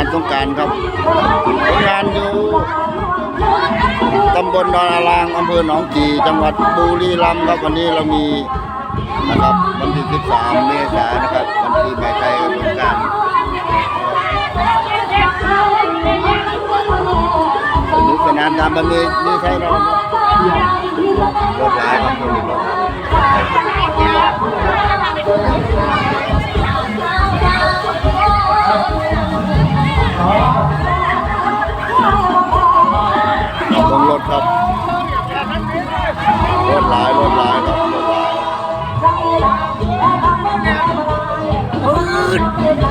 านสงการครับงานอยู่ตำบลดอนอารางอำเภอหนองกี่จังหวัดบุรีรัมย์ครับวันนี้เรามีนะครับวันที่ 13 เมษายนนะครับวันปีใหม่ไทยสงการสนุกสนานตามประเพณีไทยเราครับรถหลายครับคนรถหลาย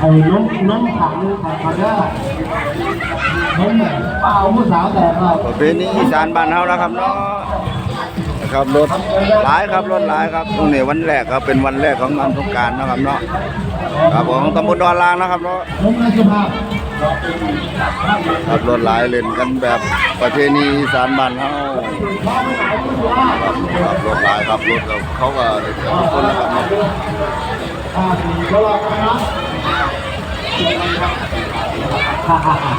ไอ้ล้มล้มขังเลยขังเขาเด้อล้มแบบเปล่าผู้สาวแต่ก็ประเพณีอีสานบ้านเฮาแล้วครับเนาะครับรถหลายครับรถหลายครับตรงนี้วันแรกครับเป็นวันแรกของงานสงกรารนะครับเนาะครับผมตำบลดอนลางนะครับเนาะล้มในสุภาพครับรถหลายเล่นกันแบบประเพณีอีสานบ้านเฮาครับครับรถหลายครับรถเขาก็เล่นกันทุกคนนะครับเนาะ อ่าสี่ก็รอไปนะ ฮ่าฮ่าฮ่า